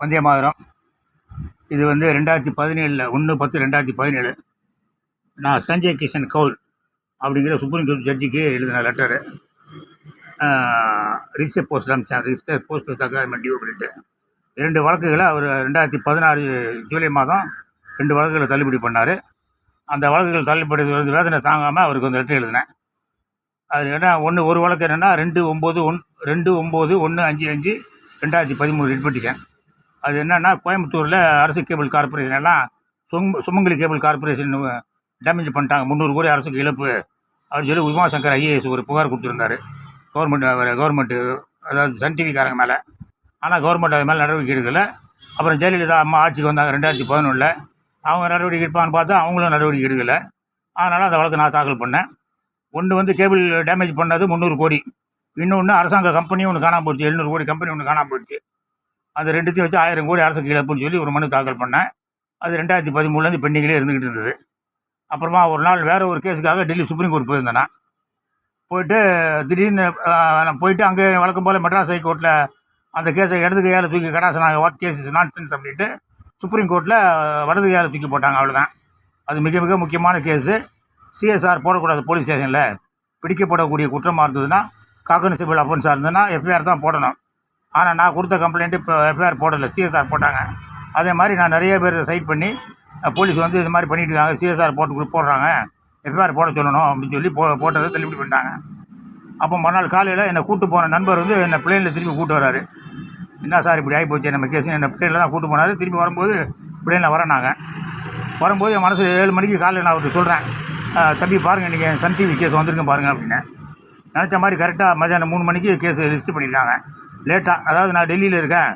வந்தே மாதிரம். இது வந்து ரெண்டாயிரத்தி பதினேழில் ஒன்று பத்து ரெண்டாயிரத்தி பதினேழு. நான் சஞ்சய் கிஷன் கவுல் அப்படிங்கிற சுப்ரீம் கோர்ட் ஜட்ஜிக்கு எழுதின லெட்டரு ரிஜிஸ்டர் போஸ்ட் அனுப்பிச்சேன் ரிஜிஸ்டர் போஸ்ட் தகவல் டியூ பண்ணிட்டு. இரண்டு வழக்குகளை அவர் ரெண்டாயிரத்தி பதினாறு ஜூலை மாதம் ரெண்டு வழக்குகளை தள்ளுபடி பண்ணார். அந்த வழக்குகள் தள்ளுபடி வந்து வேதனை தாங்காமல் அவருக்கு வந்து லெட்டர் எழுதினேன். அது என்ன ஒன்று ஒரு வழக்கு என்னென்னா ரெண்டு ஒம்பது ஒன் ரெண்டு ஒம்பது ஒன்று அஞ்சு அஞ்சு ரெண்டாயிரத்தி பதிமூணு ரிட் பெட்டிஷன் அது என்னென்னா கோயம்புத்தூரில் அரசு கேபிள் கார்பரேஷன் எல்லாம் சும் சுமங்கலி கேபிள் கார்பரேஷன் டேமேஜ் பண்ணிட்டாங்க. முந்நூறு கோடி அரசுக்கு இழப்பு. அப்படின்னு சொல்லி உமாசங்கர் ஐஏஎஸ் ஒரு புகார் கொடுத்துருந்தாரு. கவர்மெண்ட் கவர்மெண்ட்டு அதாவது சன் டிவிக்காரங்க மேலே. ஆனால் கவர்மெண்ட் அது மேலே நடவடிக்கை எடுக்கல. அப்புறம் ஜெயலலிதா அம்மா ஆட்சிக்கு வந்தாங்க ரெண்டாயிரத்தி பதினொன்றில் அவங்க நடவடிக்கை எடுப்பான்னு பார்த்தா அவங்களும் நடவடிக்கை எடுக்கலை. அதனால் அந்த வழக்கு நான் தாக்கல் பண்ணேன். ஒன்று வந்து கேபிள் டேமேஜ் பண்ணது முந்நூறு கோடி. இன்னொன்று அரசாங்க கம்பெனி ஒன்று காணாமல் போச்சு. எழுநூறு கோடி கம்பெனி ஒன்று காணாமல் போச்சு. அந்த ரெண்டுத்தையும் வச்சு ஆயிரம் கோடி அரசுக்கு இழப்புன்னு சொல்லி ஒரு மனு தாக்கல் பண்ணேன். அது ரெண்டாயிரத்தி பதிமூணுலேருந்து பெண்டிங்கிலே இருந்துக்கிட்டு இருந்தது. அப்புறமா ஒரு நாள் வேறு ஒரு கேஸுக்காக டெல்லி சுப்ரீம் கோர்ட் போயிருந்தேன் நான். போயிட்டு திடீர்னு நான் போயிட்டு அங்கே வழக்கம் போல் மெட்ராஸ் ஹைகோர்ட்டில் அந்த கேஸை இடது கையால் தூக்கி கடாசனாங்க what case is nonsense அப்படின்ட்டு சுப்ரீம் கோர்ட்டில் வலது கையால் தூக்கி போட்டாங்க அவ்வளோதான் அது மிக மிக முக்கியமான கேஸு. சிஎஸ்ஆர் போடக்கூடாது போலீஸ் ஸ்டேஷனில். பிடிக்கப்படக்கூடிய குற்றமாக இருந்ததுன்னா காகனிசபிள் அஃபென்ஸாக இருந்ததுன்னா எஃப்ஐஆர் தான் போடணும். ஆனால் நான் கொடுத்த கம்ப்ளைண்ட்டு இப்போ எஃப்ஐஆர் போடலை சிஎஸ்ஆர் போட்டாங்க. அதே மாதிரி நான் நிறைய பேர் சைட் பண்ணி போலீஸ் வந்து இது மாதிரி பண்ணிட்டு இருக்காங்க சிஎஸ்ஆர் போட்டு கொடு- போடுறாங்க. எஃப்ஐஆர் போட சொல்லணும் அப்படின்னு சொல்லி போ போட்டதை தள்ளுபடி பண்ணிட்டாங்க அப்போ மறுநாள் காலையில் என்னை கூட்டு போன நண்பர் வந்து என்னை பிளேனில் திரும்பி கூட்டு வராரு. என்ன சார் இப்படி ஆகி போச்சு நம்ம கேஸ் என்னை பிளேனில் தான் கூட்டு போனார். திரும்பி வரும்போது பிளேனில் வரேனாங்க வரும்போது என் மனசு ஏழு மணிக்கு காலையில் நான் அவர்கிட்ட சொல்கிறேன் தம்பி பாருங்கள் நீங்கள் சன் டிவி கேஸ் வந்திருக்கேன் பாருங்கள் அப்படின்னு. நினச்ச மாதிரி கரெக்டாக மதியானம் மூணு மணிக்கு கேஸ் லிஸ்ட் பண்ணியிருக்காங்க லேட்டாக அதாவது நான் டெல்லியில் இருக்கேன்.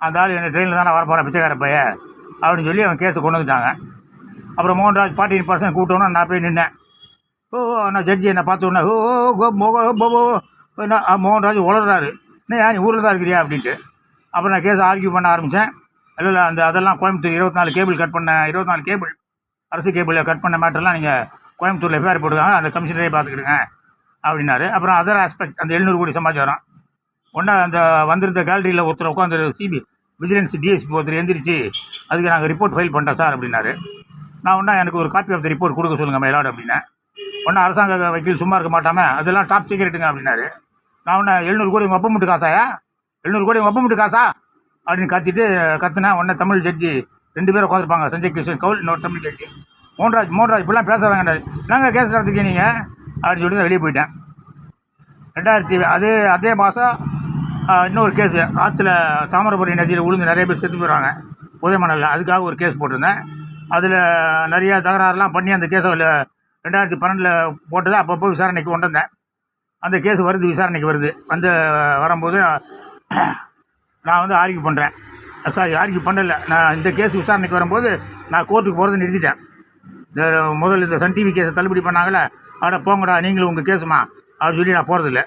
அந்த ஆள் என்ன ட்ரெயினில் தான் நான் வரப்போகிறேன் பிச்சைக்கார பைய. அப்படின்னு சொல்லி அவன் கேஸை கொண்டு வந்துட்டாங்க அப்புறம் மோகன்ராஜ் பார்ட்டி பர்சன் கூப்பிட்டோன்னா நான் போய் நின்னேன். ஓ நான் ஜட்ஜி என்னை பார்த்த உடனே ஓ கோ மோக போபோ என்ன மோகன்ராஜ் உளறாரு. என்ன நீ ஊரில் தான் இருக்கிறியா? அப்படின்ட்டு. அப்புறம் நான் கேஸ் ஆர்கியூ பண்ண ஆரம்பித்தேன் இல்லை இல்லை அந்த அதெல்லாம் கோயம்புத்தூர் இருபத்தி நாலு கேபிள் கட் பண்ண இருபத்தி நாலு கேபிள் அரசு கேபிளில் கட் பண்ண மேட்டர்லாம் நீங்கள் கோயம்புத்தூரில் எஃப்ஐஆர் போட்டுருக்காங்க அந்த கமிஷனரே பார்த்துக்கிடுங்க அப்படின்னாரு. அப்புறம் அதர் ஆஸ்பெக்ட் அந்த எழுநூறு கோடி சமாச்சாரம். ஒன்றா அந்த வந்திருந்த கேலரியில் ஒருத்தர் உட்காந்து சிபி விஜிலன்ஸ் டிஎஸ்பி ஒருத்தர் எந்திரிச்சு அதுக்கு நாங்கள் ரிப்போர்ட் ஃபைல் பண்ணிட்டோம் சார் அப்படின்னாரு. நான் ஒன்றா எனக்கு ஒரு காப்பி ஆஃப் த ரிப்போர்ட் கொடுக்க சொல்லுங்கள் மயிலாடு அப்படின்னேன். ஒன்றா அரசாங்க வக்கீல் சும்மா இருக்க மாட்டாமல் அதெல்லாம் டாப் சீக்கிரட்டுங்க அப்படின்னாரு. நான் ஒன்றா எழுநூறு கோடி உங்கள் ஒப்ப மட்டும் காசாயா எழுநூறு கோடி உங்கள் அப்பா மட்டும் காசா? அப்படின்னு கத்திட்டு கத்துனேன் உடனே தமிழ் ஜட்ஜி ரெண்டு பேரும் உட்காந்துருப்பாங்க சஞ்சய் கிஷன் கவுல் இன்னொரு தமிழ் ஜட்ஜி மோகன்ராஜ் மோகன்ராஜ் இப்படிலாம் பேசுகிறாங்க நாங்கள் கேஸ் நடத்திருக்கீங்க நீங்கள் அப்படின்னு சொல்லி வெளியே போயிட்டேன். ரெண்டாயிரத்தி அதே அதே மாதம் இன்னொரு கேஸு ஆற்றுல தாமிரபரணி நதியில் விழுந்து நிறைய பேர் செத்து போயிடுறாங்க. உதயமணலில். அதுக்காக ஒரு கேஸ் போட்டிருந்தேன். அதில் நிறைய தகராறுலாம் பண்ணி அந்த கேஸை ரெண்டாயிரத்தி பன்னெண்டில் போட்டதை அப்பப்போ விசாரணைக்கு கொண்டு வந்தேன். அந்த கேஸ் வருது விசாரணைக்கு வருது. வந்து வரும்போது நான் வந்து ஆர்கியூ பண்ணுறேன் சாரி ஆர்கியூ பண்ணலை. நான் இந்த கேஸ் விசாரணைக்கு வரும்போது நான் கோர்ட்டுக்கு போகிறத நிறுத்திட்டேன். இந்த முதல்ல இந்த சன் டிவி கேஸை தள்ளுபடி பண்ணாங்களே அட போங்கடா நீங்களும் உங்கள் கேஸுமா அப்படின்னு சொல்லி நான் போகிறதில்ல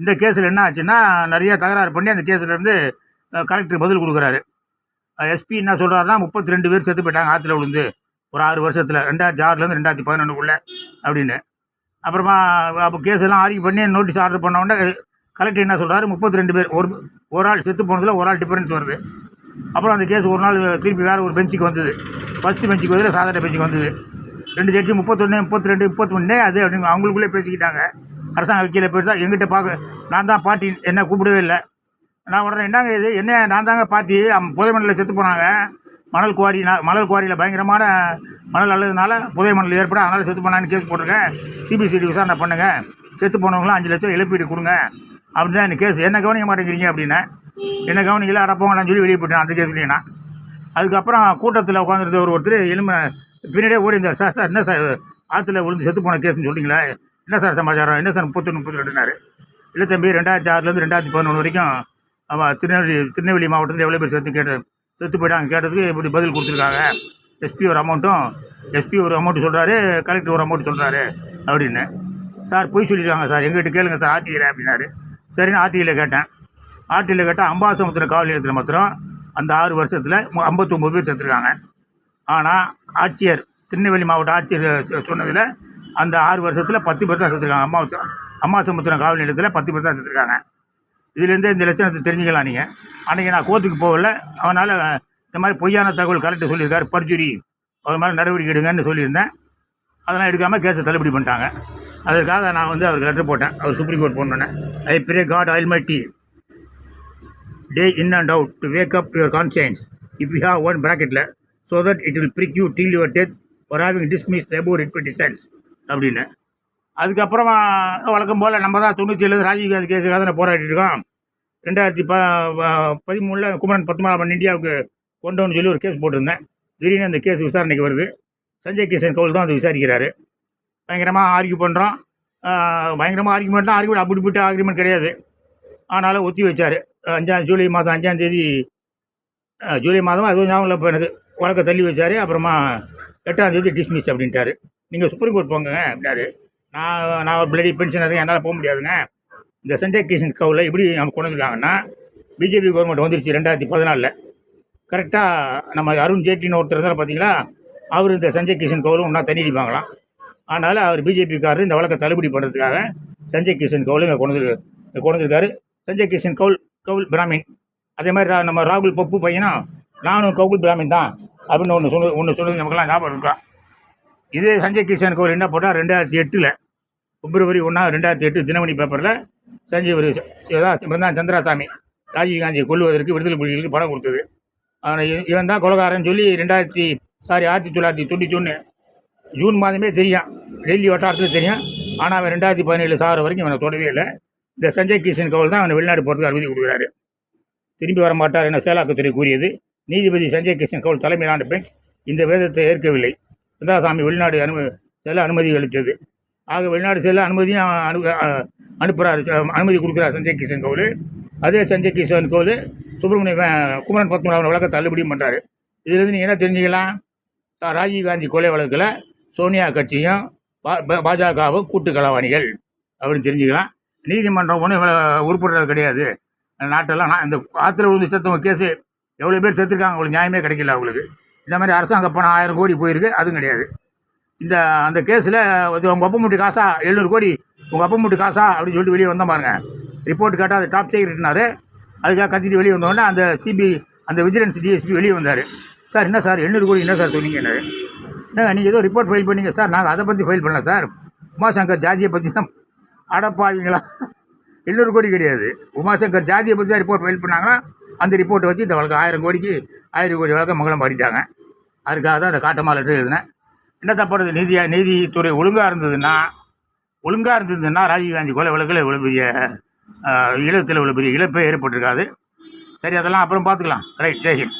இந்த கேஸில் என்ன ஆச்சுன்னா நிறைய தகராறு பண்ணி அந்த கேஸிலேருந்து கலெக்டர் பதில் கொடுக்குறாரு. எஸ்பி என்ன சொல்கிறாருன்னா முப்பத்தி ரெண்டு பேர் செத்து போயிட்டாங்க ஆற்றுல விழுந்து. ஒரு ஆறு வருஷத்தில் ரெண்டாயிரத்தி ஆறுலேருந்து ரெண்டாயிரத்தி பதினொன்றுக்குள்ளே அப்படின்னு. அப்புறமா அப்போ கேஸ் எல்லாம் ஆர்கியூ பண்ணி நோட்டீஸ் ஆர்டர் பண்ண உடனே கலெக்டர் என்ன சொல்கிறாரு முப்பத்தி ரெண்டு பேர் ஒரு ஒரு ஆள் செத்து போனதில் ஒரு ஆள் டிஃபரன்ஸ் வருது. அப்புறம் அந்த கேஸ் ஒரு நாள் திருப்பி வேறு ஒரு பெஞ்சுக்கு வந்தது. ஃபஸ்ட்டு பெஞ்சுக்கு வந்து சாதாரண பெஞ்சுக்கு வந்தது. ரெண்டு ஜட்ஜி முப்பத்தொன்று முப்பத்தி ரெண்டு முப்பத்தொன்னே அது அப்படின்னு அவங்களுக்குள்ளே பேசிக்கிட்டாங்க. அரசாங்க வக்கீல போயிட்டு தான் எங்கிட்ட பார்க்க நான் தான் பார்ட்டி என்ன கூப்பிடவே இல்லை. நான் உடனே என்னங்க இது? என்ன? நான் தாங்க பார்ட்டி புதைமணலில் செத்து போனாங்க. மணல் குவாரி நான் மணல் குவாரியில் பயங்கரமான மணல் அல்லதுனால புதை மணல் ஏற்பட அதனால் செத்து போனான்னு கேஸ் போட்டிருக்கேன். சிபிசிடி விசாரணை பண்ணுங்க. செத்து போனவங்களாம் அஞ்சு லட்சம் இழப்பீடு கொடுங்க. அப்படின்னு தான் கேஸ். என்ன கவனிக்க மாட்டேங்கிறீங்க? அப்படின்னு. என்ன கவனிக்கல? அடப்போங்கடான்னு சொல்லி வெளியே போயிட்டேன். அந்த கேஸ்லேயும் நான் அதுக்கப்புறம் கூட்டத்தில் உட்காந்துருந்த ஒரு ஒருத்தர் எலும்பு பின்னாடியே ஓடி இருந்தார் சார் சார் என்ன சார் ஆற்றுல விழுந்து செத்து போன கேஸ்ன்னு சொல்லிங்களா என்ன சார் சமாச்சாரம்? என்ன சார் முப்பத்தொன்று முப்பத்தி ரெண்டுனாரு இல்லை தம்பி ரெண்டாயிரத்தி ஆறுலேருந்து ரெண்டாயிரத்தி பதினொன்று வரைக்கும் அவன் திருநெல்வேலி திருநெல்வேலி மாவட்டத்தில் எவ்வளோ பேர் சேர்த்து கேட்டு செத்து போயிட்டாங்க. கேட்டதுக்கு இப்படி பதில் கொடுத்துருக்காங்க. எஸ்பி ஒரு அமௌண்ட்டும் எஸ்பி ஒரு அமௌண்ட் சொல்கிறாரு கலெக்டர் ஒரு அமௌண்ட் சொல்கிறாரு அப்படின்னு. சார் போய் சொல்லியிருக்காங்க சார். எங்கிட்ட கேளுங்க சார் ஆர்டிஐயில் அப்படின்னாரு. சரின்னு ஆர்டிஐயில் கேட்டேன். ஆர்டிஐயில் கேட்டால் அம்பாசமுத்திரம் காவல் நிலையத்தில் மாத்திரம் அந்த ஆறு வருஷத்தில் ஐம்பத்தொம்பது பேர் செத்துருக்காங்க. ஆனால் ஆட்சியர் திருநெல்வேலி மாவட்ட ஆட்சியர் சொன்னதில் அந்த ஆறு வருஷத்தில் பத்து பேர் தான் செத்துருக்காங்க. அம்மா அம்மா சமுத்திரம் காவல் நிலையத்தில் பத்து பேர் தான் செத்துருக்காங்க. இதுலேருந்தே இந்த லட்சணத்தை தெரிஞ்சுக்கலாம் நீங்கள் அன்றைக்கி நான் கோர்ட்டுக்கு போகல. அவனால் இந்த மாதிரி பொய்யான தகவல் கரெக்டாக சொல்லியிருக்காரு பர்ஜுரி. அவர் மாதிரி நடவடிக்கை எடுங்கன்னு சொல்லியிருந்தேன். அதெல்லாம் எடுக்காமல் கேஸை தள்ளுபடி பண்ணிட்டாங்க. அதற்காக நான் வந்து அவருக்கு லெட்டர் போட்டேன். அவர் சுப்ரீம் கோர்ட் போனோன்னே I pray God all my tea day in and out to wake up your conscience if you have one ப்ராக்கெட்டில் so that it will prick you till your death for having dismissed about it designs அப்படின்னு. அதுக்கப்புறமா வழக்கம் போல் நம்ம தான் தொண்ணூற்றி ஏழு ராஜீவ் காந்தி கேஸுக்காக தான் போராடிட்டு இருக்கோம். ரெண்டாயிரத்தி ப பதிமூணில் குமரன் பத்மநாபன் இந்தியாவுக்கு கொண்டோன்னு சொல்லி ஒரு கேஸ் போட்டிருந்தேன். திடீர்னு அந்த கேஸ் விசாரணைக்கு வருது. சஞ்சய் கிஷன் கவுல் தான் வந்து விசாரிக்கிறாரு. பயங்கரமாக ஆர்கியூ பண்ணுறோம் பயங்கரமாக ஆர்கியூமெண்ட்லாம் ஆர்கியூமெண்ட் அப்படி போட்டு ஆர்கியூமெண்ட் கிடையாது. ஆனாலும் ஒத்தி வச்சார். அஞ்சாம் ஜூலை மாதம் அஞ்சாம் தேதி ஜூலை மாதம் அதுவும் ஞாபகம் இல்லை இப்போ வழக்கை தள்ளி வச்சார். அப்புறமா எட்டாம் தேதி டிஸ்மிஸ் அப்படின்ட்டாரு. நீங்கள் சுப்ரீம் கோர்ட் போங்க அப்படின்னாரு. நான் நான் ஒரு பிளடி பென்ஷனர் என்னால் போக முடியாதுங்க. இந்த சஞ்சய் கிஷன் கவுல எப்படி அவங்க கொண்டு வந்துருக்காங்கன்னா பிஜேபி கவர்மெண்ட் வந்துருச்சு ரெண்டாயிரத்தி பதினாலில். கரெக்டாக நம்ம அருண் ஜேட்லின்னு ஒருத்தர் இருந்தார் பார்த்தீங்களா அவர் இந்த சஞ்சய் கிஷன் கவுலும் ஒன்றா தண்ணி அடிப்பாங்களாம் அதனால் அவர் பிஜேபிக்காரர் இந்த வழக்கை தள்ளுபடி பண்ணுறதுக்காக சஞ்சய் கிஷன் கவுல் இங்கே கொண்டு கொண்டு வந்திருக்காரு. சஞ்சய் கிஷன் கவுல் கவுல் பிராமின் அதே மாதிரி ரா- நம்ம ராகுல் பப்பு பையனா நானும் கவுல் பிராமின் தான் அப்படின்னு ஒன்று சொல்லு ஒன்று சொல்லுறது நமக்குலாம் ஞாபகம் இருக்கா? இதே சஞ்சய் கிஷன் கவுல் என்ன போட்டால் ரெண்டாயிரத்தி எட்டில் பிப்ரவரி ஒன்றா ரெண்டாயிரத்தி எட்டு தினமணி பேப்பரில் சஞ்சய் ஒரு சந்திராசாமி ராஜீவ்காந்தியை கொல்லுவதற்கு விடுதலை புலிகளுக்கு பணம் கொடுத்தது. ஆனால் இ- இவன் தான் கொலகாரன் சொல்லி ரெண்டாயிரத்தி சாரி ஆயிரத்தி தொள்ளாயிரத்தி தொண்ணூற்றி ஒன்று ஜூன் மாதமே தெரியும். டெல்லி வட்டாரத்தில் தெரியும். ஆனால் அவன் ரெண்டாயிரத்தி பதினேழு சாகிற வரைக்கும் அவனை தொடவே இல்லை. இந்த சஞ்சய் கிஷன் கவுல் தான் அவனை வெளிநாடு போகிறதுக்கு அனுமதி கொடுக்குறாரு. திரும்பி வர மாட்டார் என செயலாக்கத்துறை கூறியது. நீதிபதி சஞ்சய் கிஷன் கவுல் தலைமையிலான பெஞ்ச் இந்த வேதத்தை ஏற்கவில்லை. சுந்தரசாமி வெளிநாடு அனுமதி செல்ல அனுமதி அளித்தது. ஆக வெளிநாடு செல்ல அனுமதியும் அனு அனுப்புகிறார் அனுமதி கொடுக்குறார் சஞ்சய் கிஷன் கோவில். அதே சஞ்சய் கிஷன் கோவில் சுப்பிரமணிய குமரன் பத்மநாபன் வழக்கை தள்ளுபடியும் பண்ணுறாரு இதுலேருந்து நீங்கள் என்ன தெரிஞ்சுக்கலாம்? ராஜீவ் ராஜீவ்காந்தி கொலை வழக்கில் சோனியா கட்சியும் பா- பாஜகவும் கூட்டு கலவாணிகள் அப்படின்னு தெரிஞ்சுக்கலாம். நீதிமன்றம் ஒன்றும் இவ்வளோ உருப்படுறது கிடையாது. நாட்டெல்லாம் நான் இந்த ஆத்திர விழுந்து செத்தவங்க கேஸு எவ்வளோ பேர் செத்துருக்காங்க அவங்களுக்கு நியாயமே கிடைக்கல அவங்களுக்கு. இந்த மாதிரி அரசாங்க பணம் ஆயிரம் கோடி போயிருக்கு அதுவும் கிடையாது. இந்த அந்த கேஸில் உங்கள் அப்பா முட்டி காசா? எழுநூறு கோடி. உங்கள் அப்பா முட்டி காசா? அப்படின்னு சொல்லிட்டு வெளியே வந்தோம் பாருங்க. ரிப்போர்ட் கேட்டால் அது டாப் செக்ரட்டரினாரு அதுக்காக கத்திட்டு வெளியே வந்தோடனே அந்த சிபி அந்த விஜிலன்ஸ் டிஎஸ்பி வெளியே வந்தார். சார் என்ன சார்? எழுநூறு கோடி என்ன சார் சொன்னீங்க என்ன நீங்கள் ஏதோ ரிப்போர்ட் ஃபைல் பண்ணீங்க. சார் நாங்கள் அதை பற்றி ஃபைல் பண்ணல சார். உமாசங்கர் ஜாதியை பற்றி தான் அடப்பாவீங்களா? எழுநூறு கோடி கிடையாது. உமாசங்கர் ஜாதியை பற்றி தான் ரிப்போர்ட் ஃபைல் பண்ணாங்கன்னா அந்த ரிப்போர்ட்டை வச்சு இந்த வழக்கு ஆயிரம் கோடிக்கு ஆயிரம் கோடி வழக்கம் மங்களம் பாடிட்டாங்க. அதுக்காக தான் அந்த காட்டமா லெட்டர் எழுதினேன். என்ன தப்பானது நீதியாக நீதித்துறை ஒழுங்காக இருந்ததுன்னா ஒழுங்காக இருந்ததுன்னா ராஜீவ்காந்தி கொலை வழக்கில் இவ்வளோ பெரிய இழத்தில் இவ்வளோ பெரிய இழப்பே ஏற்பட்டிருக்காது. சரி அதெல்லாம் அப்புறம் பார்த்துக்கலாம். ரைட் ஜெய்ஹிந்த்